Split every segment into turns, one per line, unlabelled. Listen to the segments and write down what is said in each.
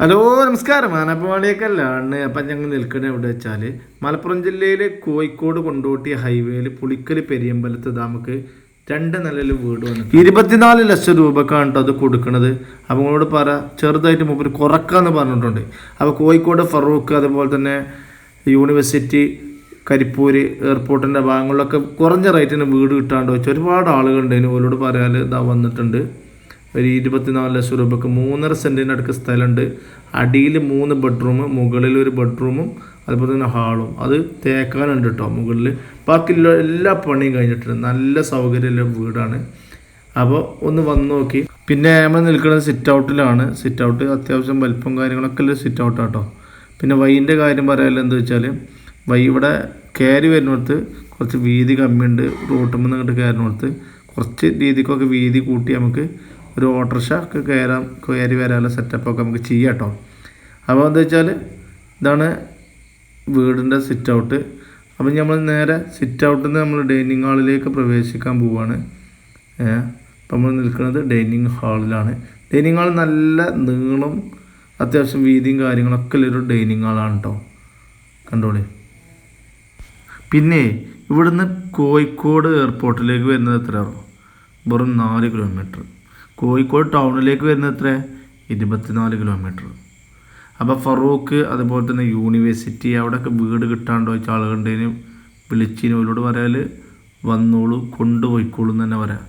Hello നമസ്കാരം. ആനപ്പവാളിയൊക്കെല്ലാണ് അപ്പം ഞങ്ങൾ നിൽക്കുന്നത് എവിടെ വെച്ചാൽ മലപ്പുറം ജില്ലയിലെ കോഴിക്കോട് കൊണ്ടോട്ടി ഹൈവേയിൽ പുളിക്കൽ പെരിയമ്പലത്ത് നമുക്ക് രണ്ട് നിലയിൽ വീട് വന്നു ഇരുപത്തിനാല് ലക്ഷം രൂപക്കാണ് കേട്ടോ അത് കൊടുക്കുന്നത് അപ്പം നിങ്ങളോട് പറ ചെറുതായിട്ട് മുമ്പിൽ കുറക്കാന്ന് പറഞ്ഞിട്ടുണ്ട്. അപ്പോൾ കോഴിക്കോട് ഫറൂഖ് അതുപോലെ തന്നെ യൂണിവേഴ്സിറ്റി കരിപ്പൂര് എയർപോർട്ടിന്റെ ഭാഗങ്ങളിലൊക്കെ കുറഞ്ഞ റേറ്റിന് വീട് കിട്ടാണ്ട് വെച്ച് ഒരുപാട് ആളുകളുണ്ട്. അതിന് ഓരോട് പറയാൻ ഇതാ വന്നിട്ടുണ്ട്. ഒരു ഇരുപത്തിനാല് ലക്ഷം രൂപക്ക് മൂന്നര സെന്റിന്റെ അടുക്ക് സ്ഥലമുണ്ട്. അടിയിൽ മൂന്ന് ബെഡ്റൂം മുകളിൽ ഒരു ബെഡ്റൂമും അതുപോലെ തന്നെ ഹാളും അത് തേക്കാനുണ്ട് കേട്ടോ മുകളിൽ ബാക്കിയുള്ള എല്ലാ പണിയും കഴിഞ്ഞിട്ടുണ്ട്. നല്ല സൗകര്യമുള്ള വീടാണ്. അപ്പോൾ ഒന്ന് വന്ന് നോക്കി. പിന്നെ നമ്മൾ നിൽക്കുന്നത് സിറ്റ് ഔട്ടിലാണ് സിറ്റ് ഔട്ട് അത്യാവശ്യം വലിപ്പം കാര്യങ്ങളൊക്കെ ഉള്ള സിറ്റ് ഔട്ട് കേട്ടോ പിന്നെ വൈന്റെ കാര്യം പറയാമല്ലോ എന്താ വെച്ചാൽ വൈ ഇവിടെ കയറി വരുന്നിടത്ത് കുറച്ച് വീതി കമ്മിയുണ്ട്. റോട്ടുമ്പോൾ നിന്ന് ഇങ്ങോട്ട് കയറുന്നിടത്ത് കുറച്ച് രീതിക്കൊക്കെ വീതി കൂട്ടി നമുക്ക് ഒരു ഓട്ടോറിക്ഷ ഒക്കെ കയറാം കയറി വരാനുള്ള സെറ്റപ്പൊക്കെ നമുക്ക് ചെയ്യാം കേട്ടോ അപ്പോൾ എന്താ വെച്ചാൽ ഇതാണ് വീടിന്റെ സിറ്റ് ഔട്ട് അപ്പം നമ്മൾ നേരെ സിറ്റ് ഔട്ടിൽ നിന്ന് നമ്മൾ ഡൈനിങ് ഹാളിലേക്ക് പ്രവേശിക്കാൻ പോവുകയാണ് അപ്പം നമ്മൾ നിൽക്കുന്നത് ഡൈനിങ് ഹാളിലാണ് ഡൈനിങ് ഹാൾ നല്ല നീളം അത്യാവശ്യം വീതിയും കാര്യങ്ങളൊക്കെ ഉള്ളൊരു ഡൈനിങ് ഹാളാണ് കേട്ടോ കണ്ടോളി. പിന്നെ ഇവിടുന്ന് കോഴിക്കോട് എയർപോർട്ടിലേക്ക് വരുന്നത് എത്രയാണോ വെറും നാല് കിലോമീറ്റർ കോഴിക്കോട് ടൗണിലേക്ക് വരുന്നത് എത്ര ഇരുപത്തിനാല് കിലോമീറ്റർ അപ്പോൾ ഫറൂഖ് അതുപോലെ തന്നെ യൂണിവേഴ്സിറ്റി അവിടെയൊക്കെ വീട് കിട്ടാണ്ട് വെച്ചാൽ ആളുകളുടെയും വിളിച്ചിന് അവരോട് പറയാൽ വന്നോളൂ കൊണ്ടുപോയിക്കോളൂ എന്ന് തന്നെ പറയാം.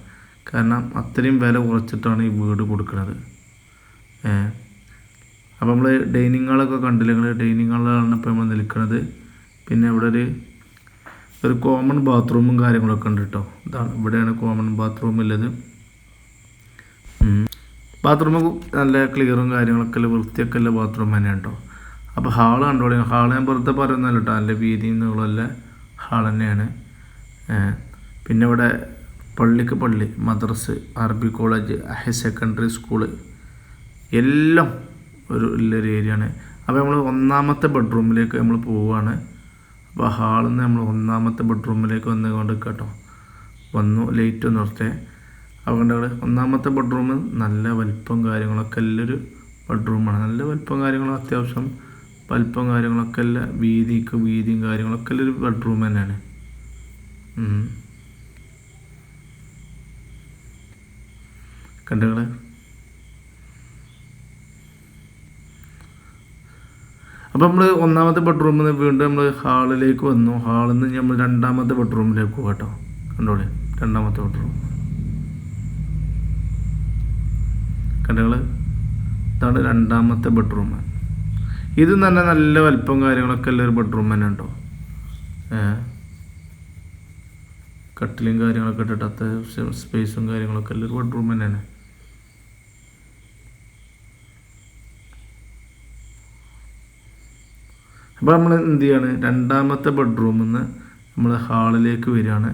കാരണം അത്രയും വില കുറച്ചിട്ടാണ് ഈ വീട് കൊടുക്കുന്നത് അപ്പോൾ നമ്മൾ ഡൈനിങ് ഹാളൊക്കെ കണ്ടില്ല? നിങ്ങൾ ഡൈനിങ് ഹാളിലാണ് ഇപ്പോൾ നമ്മൾ നിൽക്കുന്നത് പിന്നെ ഇവിടെ ഒരു ഒരു കോമൺ ബാത്റൂമും കാര്യങ്ങളൊക്കെ ഉണ്ട് കേട്ടോ. ഇതാണ് ഇവിടെയാണ് കോമൺ ബാത്റൂം ഉള്ളത്. ബാത്റൂം നല്ല ക്ലിയറും കാര്യങ്ങളൊക്കെ ഉള്ള വൃത്തിയൊക്കെ ഉള്ള ബാത്റൂം തന്നെയാണ് കേട്ടോ അപ്പോൾ ഹാൾ കണ്ടോളി ഹാൾ ഞാൻ വെറുതെ പറയുന്നല്ല കേട്ടോ. നല്ല വീതിയും നിന്നുള്ള ഹാൾ തന്നെയാണ്. പിന്നെ ഇവിടെ പള്ളിക്ക് പള്ളി മദ്രസ് അറബി കോളേജ് ഹയർ സെക്കൻഡറി സ്കൂൾ എല്ലാം ഒരു ഉള്ളൊരു ഏരിയ ആണ്. അപ്പോൾ നമ്മൾ ഒന്നാമത്തെ ബെഡ്റൂമിലേക്ക് നമ്മൾ പോവുകയാണ് അപ്പോൾ ഹാളിൽ നിന്ന് നമ്മൾ ഒന്നാമത്തെ ബെഡ്റൂമിലേക്ക് വന്ന് കൊണ്ട് കേട്ടോ വന്നു ലൈറ്റ് നിർത്തേ. അതുകൊണ്ട് അവിടെ ഒന്നാമത്തെ ബെഡ്റൂം നല്ല വലിപ്പം കാര്യങ്ങളൊക്കെ ഉള്ളൊരു ബെഡ്റൂമാണ് നല്ല വലിപ്പം കാര്യങ്ങളും അത്യാവശ്യം വലിപ്പം കാര്യങ്ങളൊക്കെ ഉള്ള വീതിക്ക് വീതിയും കാര്യങ്ങളൊക്കെ ഉള്ളൊരു ബെഡ്റൂം തന്നെയാണ്. കണ്ടുകളെ അപ്പോൾ നമ്മൾ ഒന്നാമത്തെ ബെഡ്റൂമിൽ നിന്ന് വീണ്ടും നമ്മൾ ഹാളിലേക്ക് വന്നു. ഹാളിൽ നിന്ന് നമ്മൾ രണ്ടാമത്തെ ബെഡ്റൂമിലേക്ക് പോകട്ടോ കേട്ടോ കണ്ടോളെ രണ്ടാമത്തെ ബെഡ്റൂം കണ്ടുകൾ ഇതാണ് രണ്ടാമത്തെ ബെഡ്റൂം ഇത് തന്നെ നല്ല വലിപ്പം കാര്യങ്ങളൊക്കെ ഉള്ള ഒരു ബെഡ്റൂം തന്നെ ഉണ്ടോ കട്ടിലും കാര്യങ്ങളൊക്കെ ഇട്ടിട്ട് അത്യാവശ്യം സ്പേസും കാര്യങ്ങളൊക്കെ ഉള്ള ഒരു ബെഡ്റൂം തന്നെയാണ് അപ്പോൾ നമ്മൾ എന്ത് ചെയ്യാണ്? രണ്ടാമത്തെ ബെഡ്റൂമിൽ നിന്ന് നമ്മൾ ഹാളിലേക്ക് വരികയാണ്.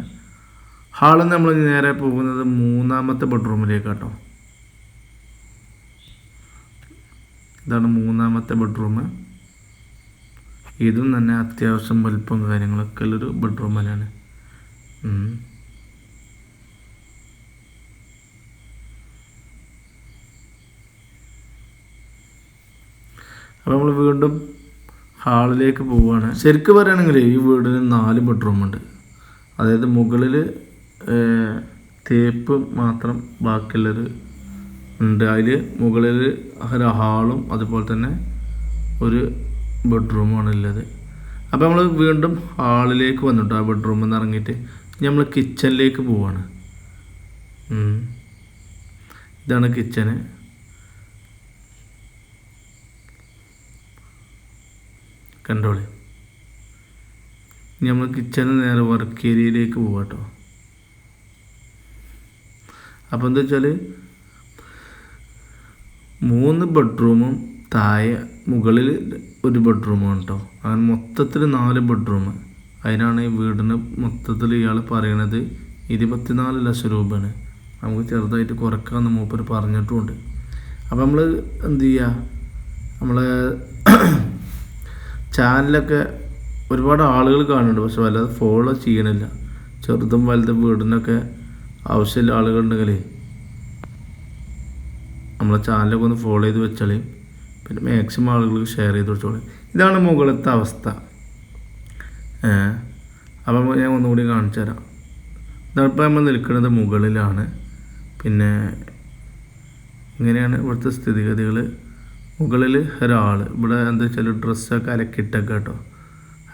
ഹാളിൽ നിന്ന് നമ്മൾ നേരെ പോകുന്നത് മൂന്നാമത്തെ ബെഡ്റൂമിലേക്ക് കേട്ടോ ഇതാണ് മൂന്നാമത്തെ ബെഡ്റൂം ഇതും തന്നെ അത്യാവശ്യം വലിപ്പം കാര്യങ്ങളൊക്കെ ഉള്ളൊരു ബെഡ്റൂം തന്നെയാണ്. അപ്പോൾ നമ്മൾ വീണ്ടും ഹാളിലേക്ക് പോവുകയാണ്. ശരിക്കും പറയുകയാണെങ്കിൽ ഈ വീടിന് നാല് ബെഡ്റൂം ഉണ്ട്. അതായത് മുകളിൽ തേപ്പ് മാത്രം ബാക്കിയുള്ളൊരു ഉണ്ട്. അതിൽ മുകളിൽ ഒരു ഹാളും അതുപോലെ തന്നെ ഒരു ബെഡ്റൂമാണ് ഉള്ളത്. അപ്പോൾ നമ്മൾ വീണ്ടും ഹാളിലേക്ക് വന്നിട്ട് ആ ബെഡ്റൂമിൽ നിന്ന് ഇറങ്ങിയിട്ട് നമ്മൾ കിച്ചണിലേക്ക് പോവാണ്. ഇതാണ് കിച്ചന് കണ്ടോളി. നമ്മൾ കിച്ചന് നേരെ വർക്ക് ഏരിയയിലേക്ക് പോവാട്ടോ. അപ്പോൾ എന്താ വെച്ചാൽ മൂന്ന് ബെഡ്റൂമും താഴെ മുകളിൽ ഒരു ബെഡ്റൂമാണ് കേട്ടോ അങ്ങനെ മൊത്തത്തിൽ നാല് ബെഡ്റൂം അതിനാണ് ഈ വീടിന് മൊത്തത്തിൽ ഇയാൾ പറയണത് ഇരുപത്തിനാല് ലക്ഷം രൂപയാണ്. നമുക്ക് ചെറുതായിട്ട് കുറക്കാമെന്ന് മൂപ്പർ പറഞ്ഞിട്ടുമുണ്ട് അപ്പോൾ നമ്മൾ എന്ത് ചെയ്യുക നമ്മളെ ചാനലൊക്കെ ഒരുപാട് ആളുകൾ കാണുന്നുണ്ട്. പക്ഷെ വല്ലാതെ ഫോളോ ചെയ്യണില്ല. ചെറുതും വലുതും വീടിനൊക്കെ ആവശ്യമുള്ള ആളുകളുണ്ടെങ്കിലേ നമ്മളെ ചാനലൊക്കെ ഒന്ന് ഫോളോ ചെയ്ത് വെച്ചാൽ പിന്നെ മാക്സിമം ആളുകൾക്ക് ഷെയർ ചെയ്ത് വെച്ചോളൂ ഇതാണ് മുകളിലത്തെ അവസ്ഥ. അപ്പം ഞാൻ ഒന്നുകൂടി കാണിച്ചു തരാം. ഇതിപ്പോൾ നമ്മൾ നിൽക്കുന്നത് മുകളിലാണ്. പിന്നെ ഇങ്ങനെയാണ് ഇവിടുത്തെ സ്ഥിതിഗതികൾ മുകളിൽ ഒരാൾ ഇവിടെ എന്താ വെച്ചാൽ ഡ്രസ്സൊക്കെ അലക്കിട്ടൊക്കെ കേട്ടോ.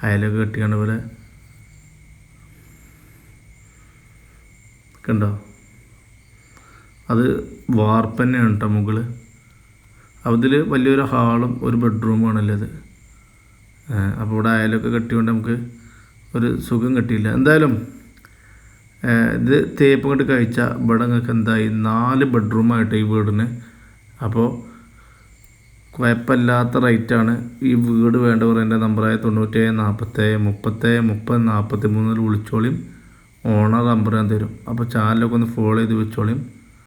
അയലൊക്കെ കെട്ടിയാണ് ഇവിടെ കണ്ടോ? അത് വാർപ്പ് തന്നെയാണ് കേട്ടോ മുകൾ. അതിൽ വലിയൊരു ഹാളും ഒരു ബെഡ്റൂമാണല്ലോ അത്. അപ്പോൾ ഇവിടെ അയലൊക്കെ കെട്ടിയോണ്ട് നമുക്ക് ഒരു സുഖം കിട്ടിയില്ല. എന്തായാലും ഇത് തേപ്പ് കൊണ്ട് കഴിച്ച ഇവിടെ നിങ്ങൾക്ക് എന്തായി? നാല് ബെഡ്റൂമായിട്ട് ഈ വീടിന്. അപ്പോൾ കുഴപ്പമില്ലാത്ത റേറ്റാണ് ഈ വീട് വേണ്ടവർ എന്റെ നമ്പറായ തൊണ്ണൂറ്റേഴ് നാൽപ്പത്തേഴ് മുപ്പത്തേഴ് മുപ്പത് നാൽപ്പത്തി മൂന്നിൽ വിളിച്ചോളിയും ഓണർ നമ്പർ ഞാൻ തരും. അപ്പോൾ ചാനലൊക്കെ ഒന്ന് ഫോളോ ചെയ്ത് വെച്ചോളിയും